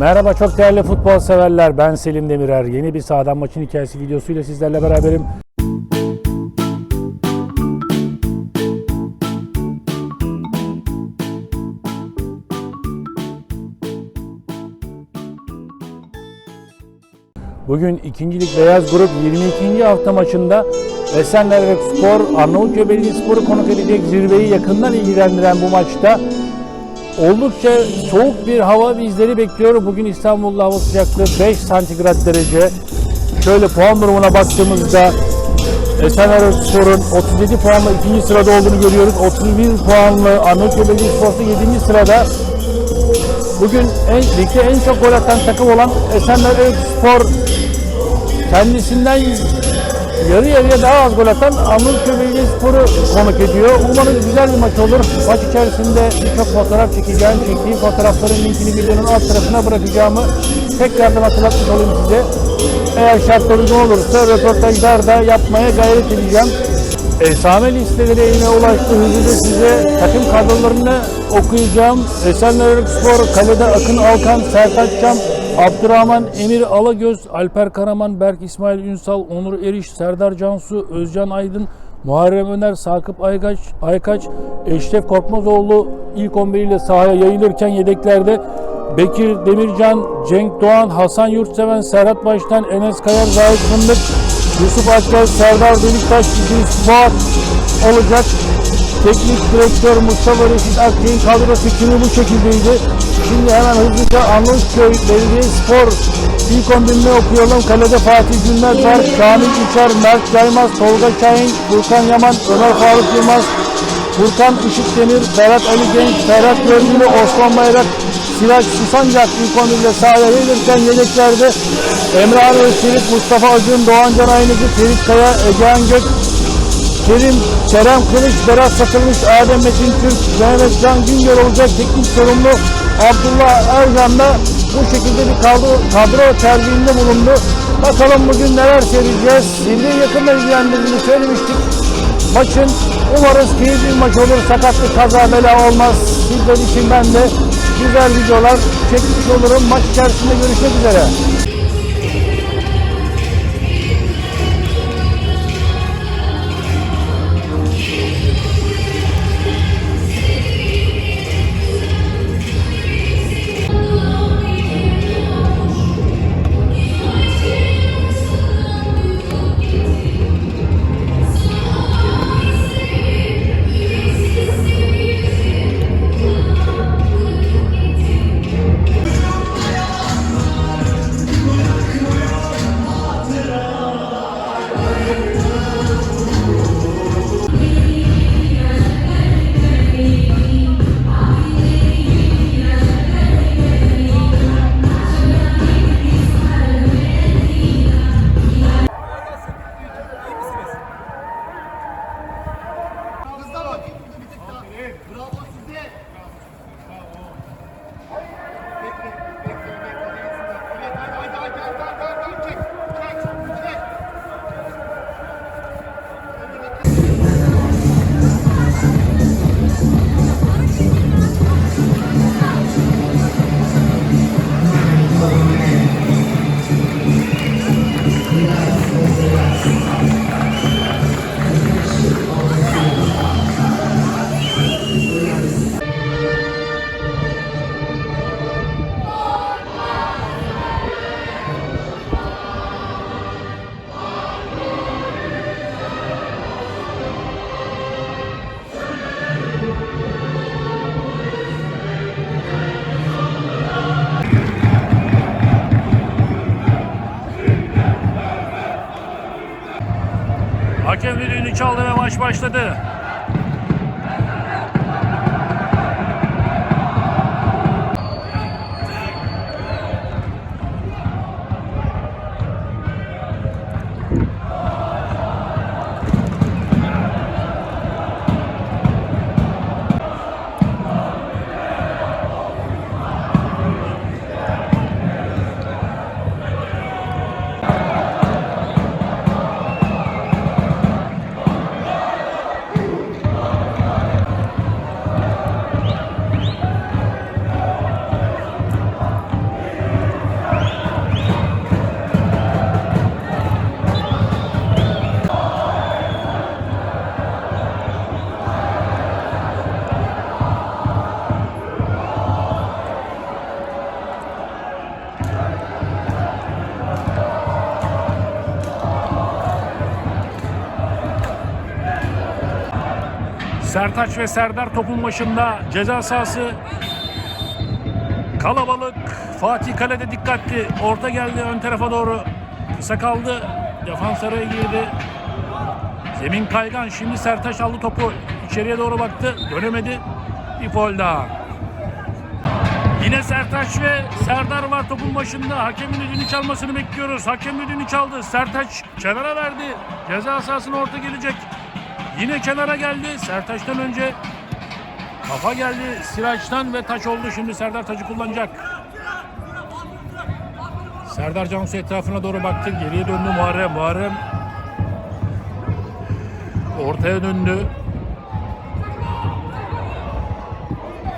Merhaba çok değerli futbol severler. Ben Selim Demirer. Yeni bir sahadan maçın hikayesi videosuyla sizlerle beraberim. Bugün ikincilik Beyaz Grup 22. hafta maçında Esenler Spor Arnavutköy Belediyespor'u konuk edecek zirveyi yakından ilgilendiren bu maçta Oldukça soğuk bir hava bizleri bekliyor. Bugün İstanbul'da hava sıcaklığı 5 santigrat derece. Şöyle puan durumuna baktığımızda Esenler Spor'un 37 puanla ikinci sırada olduğunu görüyoruz. 31 puanlı Arnavutköy Belediyespor'da 7. sırada. Bugün en, ligde en çok gol atan takım olan Esenler Spor kendisinden yarı yarıya daha az gol atan Anadolu Belediyespor'u konuk ediyor. Umarım güzel bir maç olur. Maç içerisinde birçok fotoğraf çekeceğim. Çektiğim fotoğrafların linkini videonun alt tarafına bırakacağımı tekrardan hatırlatmış olayım size. Eğer şartlar uygun olursa röportajlar da yapmaya gayret edeceğim. Esame listeleri eline ulaştı. Hızlıca size takım kadrolarını okuyacağım. Esenler Spor, Kalede Akın Alkan, Sertaç Çam, Abdurrahman Emir Alagöz, Alper Karaman, Berk İsmail Ünsal, Onur Eriş, Serdar Cansu, Özcan Aydın, Muharrem Öner, Sakıp Aykaç, Aykaç, Eşref Korkmazoğlu ilk 11 ile sahaya yayılırken yedeklerde Bekir Demircan, Cenk Doğan, Hasan Yurtseven, Serhat Baştan, Enes Kayar, Zahit Fındık, Yusuf Açkal, Serdar Deliktaş, İdris Fuat olacak. Teknik direktör Mustafa Reşit Akçay'ın kadrosu kimi bu şekildeydi. Şimdi hemen hızlıca Anlıkköy Belediyespor ilk 11'ini okuyalım. Kalede Fatih Günler var, Kamil Uçar, Mert Caymaz, Tolga Şahin, Furkan Yaman, Ömer Faruk Yılmaz, Furkan Işıkdemir, Ferhat Ali Genç, Ferhat Görgülü, Osman Bayrak, Siraç Susancak ilk 11'de sahaya gelirken yedeklerde Emre Arı Özçelik, Mustafa Acun, Doğan Can Aynıcı, Ferit Kaya, Egehan Gök, Kerim, Kerem Kılıç, Berat Satılmış, Adem Metin Türk, Mehmet Can Güngör olacak teknik sorumlu Abdullah Ercan da bu şekilde bir kadro, kadro tercihinde bulundu. Bakalım bugün neler seyredeceğiz. Zirveyi yakından ilgilendirdiğini söylemiştik. Maçın umarız keyifli bir maç olur. Sakatlık kaza bela olmaz. Sizler için ben de güzel videolar çekmiş olurum. Maç içerisinde görüşmek üzere. Hakem düdüğünü çaldı ve maç başladı. Sertaç ve Serdar topun başında ceza sahası kalabalık. Fatih kalede dikkatli. Orta geldi ön tarafa doğru. Kısa kaldı. Defans araya girdi. Zemin kaygan. Şimdi Sertaç aldı topu. İçeriye doğru baktı. Dönemedi. Bir gol daha. Yine Sertaç ve Serdar var topun başında. Hakemin düdüğünü çalmasını bekliyoruz. Hakem düdüğünü çaldı. Sertaç kenara verdi. Ceza sahasına orta gelecek. Yine kenara geldi. Sertaç'tan önce kafa geldi Siraç'tan ve taç oldu. Şimdi Serdar taçı kullanacak. Serdar Cansu etrafına doğru baktı. Geriye döndü Muharrem. Muharrem ortaya döndü.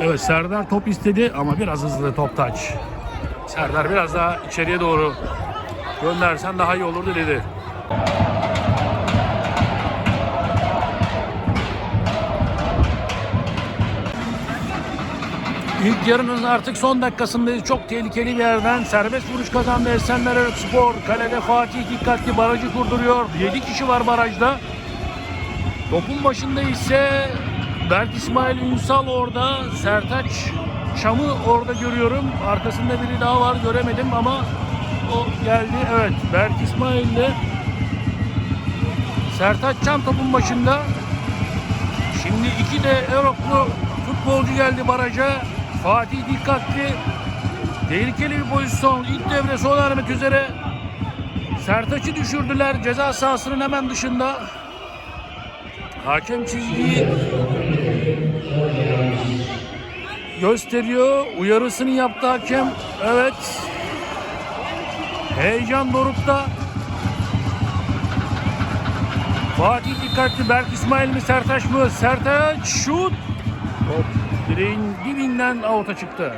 Evet Serdar top istedi ama biraz hızlı top taç. Serdar biraz daha içeriye doğru göndersen daha iyi olurdu dedi. İlk artık son dakikasındayız. Çok tehlikeli bir yerden serbest vuruş kazandı Esenler Spor. Kalede Fatih dikkatli barajı kurduruyor. 7 kişi var barajda. Topun başında ise Berk İsmail Ünsal orada. Sertaç Şam'ı orada görüyorum. Arkasında biri daha var göremedim ama o geldi. Evet Berk İsmail ile Sertaç Çam topun başında. Şimdi iki de Eroklu futbolcu geldi baraja. Fatih dikkatli. Tehlikeli bir pozisyon. İlk devre sona ermek üzere. Sertaç'ı düşürdüler ceza sahasının hemen dışında. Hakem çizgiyi gösteriyor. Uyarısını yaptı hakem. Evet. Heyecan dorukta. Fatih dikkatli. Berk İsmail mi Sertaç mı? Sertaç şut. Direğin dibinden avuta çıktı.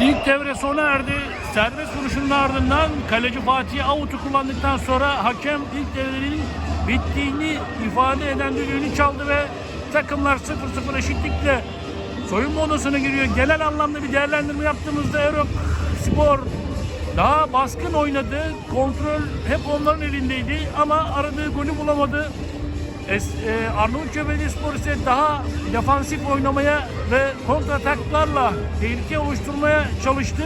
İlk devre sona erdi. Serbest vuruşunun ardından kaleci Fatih avutu kullandıktan sonra hakem ilk devrenin bittiğini ifade eden düdüğünü çaldı ve takımlar 0-0 eşitlikle soyunma odasına giriyor. Genel anlamda bir değerlendirme yaptığımızda Erok Spor daha baskın oynadı. Kontrol hep onların elindeydi ama aradığı golü bulamadı. Es, e, Arnavutköy Belediyespor ise daha defansif oynamaya ve kontrataklarla tehlike oluşturmaya çalıştı.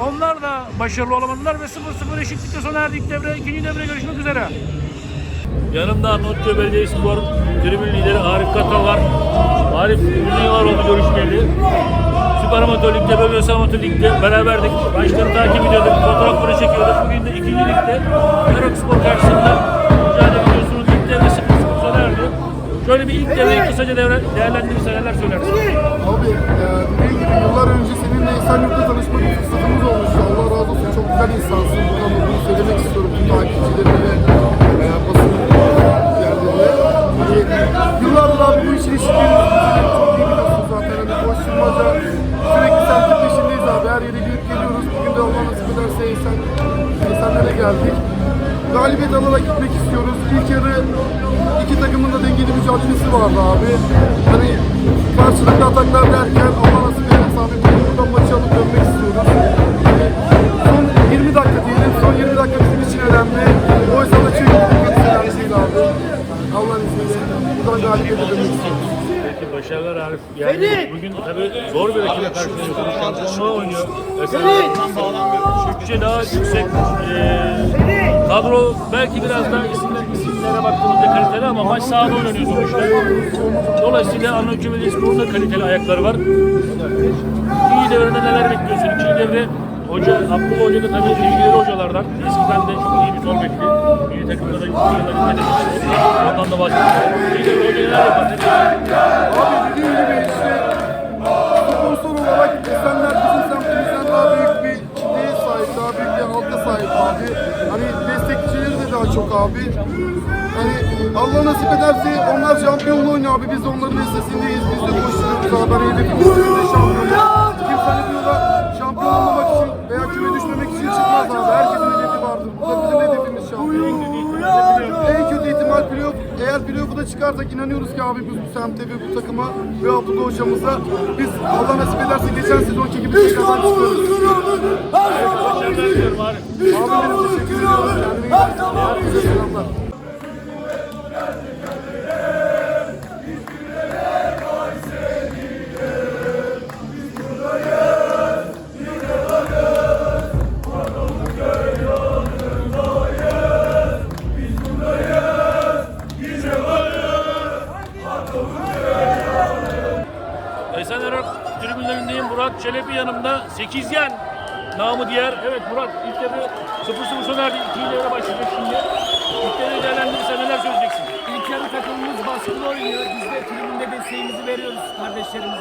Onlar da başarılı olamadılar ve 0-0 eşitlikle sona erdi ilk devre. ikinci devre görüşmek üzere. Yanımda Arnavutköy Belediyespor tribün lideri Arif Kata var. Arif uzun yıllar oldu görüşmeyeli. Süper Amatör Lig'de, Bölgesel Amatör Lig'de beraberdik. Maçları takip ediyorduk, fotoğrafları çekiyorduk. Bugün de ikinci ligde Erok Spor karşısında Şöyle bir ilk devreyi kısaca devre, değerlendirirsen neler söylersin? Abi e, dediğim gibi yıllar önce seninle Esenyurt'ta tanışmak fırsatımız olmuştu. Allah razı olsun. Çok güzel insansın. Buradan da bunu söylemek istiyorum. Tüm takipçilerime ve e, basın yerlerine. Hani, yıllardır abi bu işin işini çok iyi biliyorsun zaten. Hani koşturmaca sürekli semtin peşindeyiz abi. Her yere gidip geliyoruz. Bugün de Allah nasip ederse Esen, Esenler'e geldik. Galibiyet alarak gitmek istiyoruz. İlk yarı iki takımın da dengeli mücadelesi vardı abi. Hani karşılıklı ataklar derken Allah nasip ederse abi buradan maçı alıp dönmek istiyoruz. Son 20 dakika diyelim. Son 20 dakika bizim için önemli. O yüzden de çünkü kötü önemli değil abi. Allah'ın izniyle buradan galibiyete dönmek istiyoruz. Peki başarılar Arif. Yani bugün tabii zor bir rakibe karşı oynuyorsunuz. Şampiyonluğa oynuyor. Mesela Türkçe daha yüksek. Ee, kadro belki biraz daha isimler, isimlere baktığımızda kaliteli ama maç sahada oynanıyor sonuçta. Dolayısıyla Arnavutköy Belediyespor'un da kaliteli ayakları var. İyi devrede neler bekliyorsun? İkinci devre Hoca, Abdullah Hoca da tabii bilgileri hocalardan. Eskiden de çok iyi bir sol bekli. Milli takımda da iyi yıllar hizmet etmişti. Ondan da bahsediyorum. İyi devre hoca neler yapar? Abi dediğim gibi işte çok abi. Hani Allah nasip ederse onlar şampiyonluğu oynuyor abi. Biz de onların listesindeyiz. Biz de koşturuyoruz abi. Hedefimiz de şampiyonluk. Kimse bir yola şampiyon olmak için veya küme düşmemek için çıkmaz abi. Herkesin Eğer playoff'u da çıkarsak inanıyoruz ki abi biz bu semte ve bu takıma ve Abdullah hocamıza biz Allah nasip ederse geçen sezonki gibi tekrardan çıkarız. Başarılar diliyorum Arif. Abilerim teşekkür ediyorum. Kendine iyi bak. Herkese selamlar.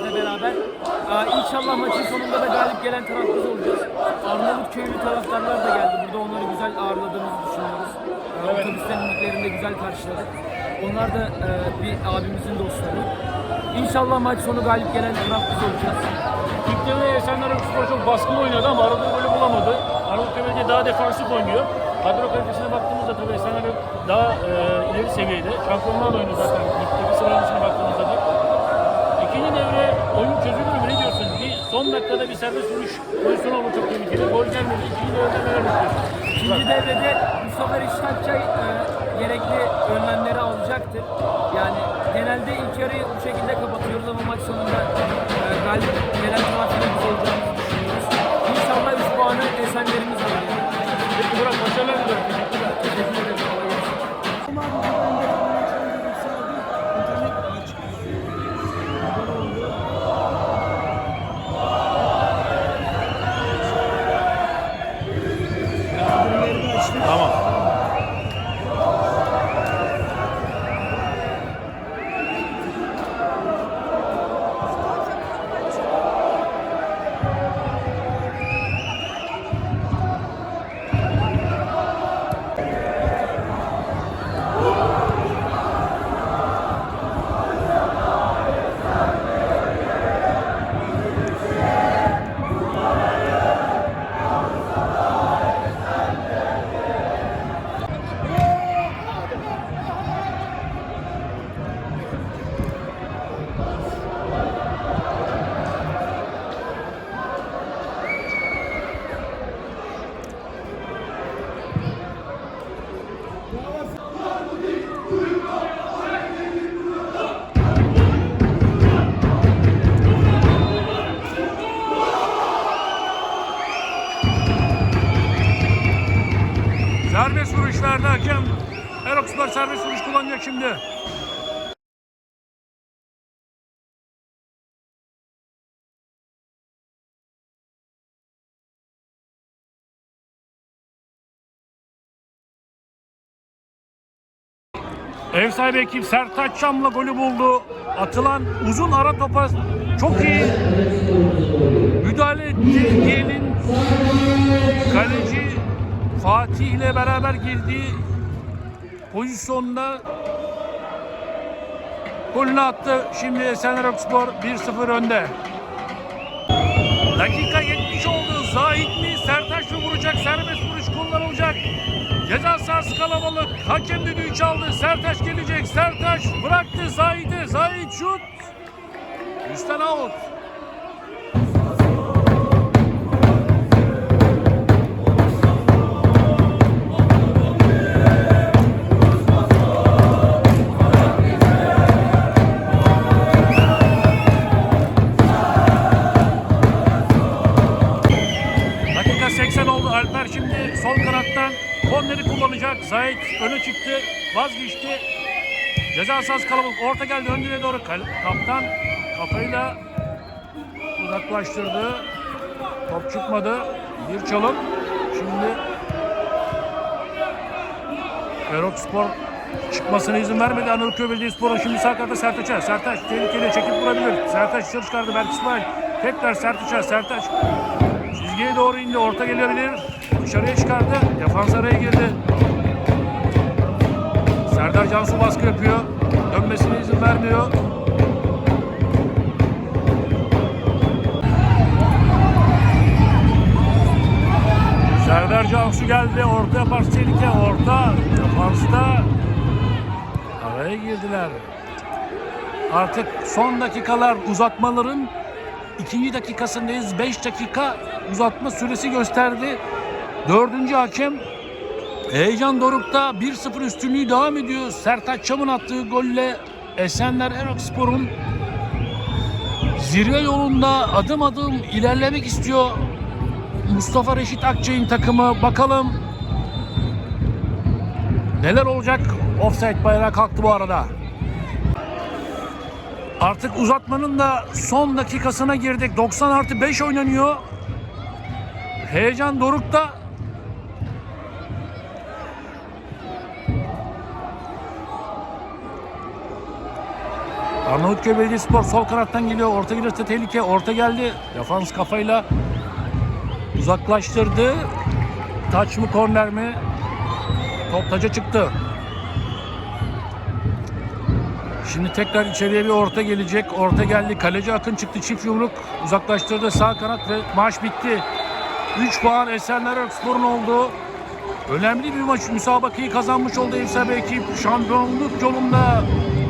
Kardeşlerimizle beraber. Aa, İnşallah maçın sonunda da galip gelen taraf biz olacağız. Arnavut köylü taraftarlar da geldi. Burada onları güzel ağırladığımızı düşünüyoruz. Ee, Otobüsten indiklerinde güzel karşıladık. Onlar da e, bir abimizin dostları. İnşallah maç sonu galip gelen taraf biz olacağız. Devre Esenler Spor çok baskılı oynadı ama aradığı golü bulamadı. Arnavut Belediye daha defansif oynuyor. Kadro kalitesine baktığımızda tabii Esenler daha e, ileri seviyede. Şampiyonlar oynuyor zaten. Ligdeki sıralamasına baktığımızda oyun çözülür mü? Ne diyorsun? Bir son dakikada bir serbest vuruş pozisyonu oldu çok tehlikeli. Gol gelmedi. İkinci devrede neler bekliyorsun? İkinci devrede Mustafa Reşit Akçay e, gerekli önlemleri alacaktır. Yani genelde ilk yarıyı bu şekilde kapatıyoruz ama maç sonunda e, galip gelen tarafında biz olacağımızı düşünüyoruz. İnşallah 3 puanı esenlerimiz alır. Peki Burak başarılar diliyorum. Şimdi. Ev sahibi ekip Sertaç Çam'la golü buldu. Atılan uzun ara topa çok iyi müdahale etti. Diyenin kaleci Fatih ile beraber girdiği pozisyonda golünü attı. Şimdi Esenler Spor 1-0 önde. Dakika 70 oldu. Zahit mi? Sertaç mı vuracak? Serbest vuruş kullanılacak. Ceza sahası kalabalık. Hakem düdüğü çaldı. Sertaç gelecek. Sertaç bıraktı Zahit'e. Zahit şut. Üstten out. 80 oldu. Alper şimdi sol kanattan korneri kullanacak. Zahit öne çıktı. Vazgeçti. Ceza sahası kalabalık. Orta geldi ön direğe doğru. Kaptan kafayla uzaklaştırdı. Top çıkmadı. Bir çalım. Şimdi Ferok Spor çıkmasına izin vermedi. Anadolu Belediyespor'un şimdi sağ kanatta Sertaç'a. Sertaç tehlikeli çekip vurabilir. Sertaç dışarı çıkardı Berk İsmail. Tekrar Sertaç'a. Sertaç Çizgiye doğru indi. Orta gelebilir. Dışarıya çıkardı. Defans araya girdi. Serdar Cansu baskı yapıyor. Dönmesine izin vermiyor. Serdar Cansu geldi. Orta yapar tehlike. Orta. Defansta araya girdiler. Artık son dakikalar uzatmaların ikinci dakikasındayız. 5 dakika uzatma süresi gösterdi. Dördüncü hakem heyecan dorukta 1-0 üstünlüğü devam ediyor. Sertaç Çam'ın attığı golle Esenler Erokspor'un zirve yolunda adım adım ilerlemek istiyor. Mustafa Reşit Akçay'ın takımı bakalım neler olacak. Offside bayrağı kalktı bu arada. Artık uzatmanın da son dakikasına girdik. 90 artı 5 oynanıyor. Heyecan dorukta. Arnavutköy Belediyespor sol kanattan geliyor. Orta gelirse tehlike. Orta geldi. Defans kafayla uzaklaştırdı. Taç mı korner mi? Top taca çıktı. Şimdi tekrar içeriye bir orta gelecek. Orta geldi. Kaleci Akın çıktı. Çift yumruk uzaklaştırdı. Sağ kanat ve maç bitti. 3 puan Esenler Akspor'un oldu. Önemli bir maç. Müsabakayı kazanmış oldu Efsane ekip. Şampiyonluk yolunda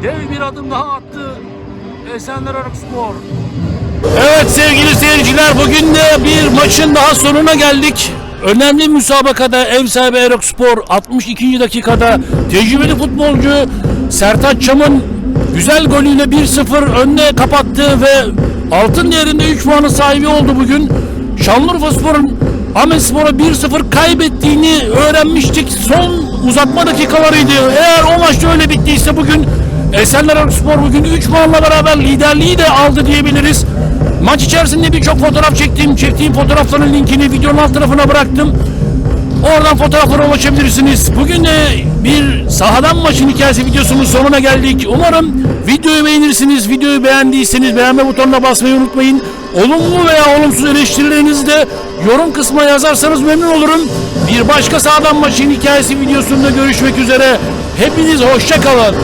dev bir adım daha attı. Esenler Akspor. Evet sevgili seyirciler bugün de bir maçın daha sonuna geldik. Önemli müsabakada ev sahibi Erokspor 62. dakikada tecrübeli futbolcu Sertaç Çam'ın güzel golüyle 1-0 önüne kapattı ve altın değerinde 3 puanı sahibi oldu bugün. Şanlıurfa Spor'un Ahmet Spor'a 1-0 kaybettiğini öğrenmiştik. Son uzatma dakikalarıydı. Eğer o maç öyle bittiyse bugün Esenler Spor bugün 3 puanla beraber liderliği de aldı diyebiliriz. Maç içerisinde birçok fotoğraf çektim. Çektiğim fotoğrafların linkini videonun alt tarafına bıraktım. Oradan fotoğraflara ulaşabilirsiniz. Bugün de bir sahadan maçın hikayesi videosunun sonuna geldik. Umarım videoyu beğenirsiniz. Videoyu beğendiyseniz beğenme butonuna basmayı unutmayın. Olumlu veya olumsuz eleştirilerinizi de yorum kısmına yazarsanız memnun olurum. Bir başka sahadan maçın hikayesi videosunda görüşmek üzere. Hepiniz hoşça kalın.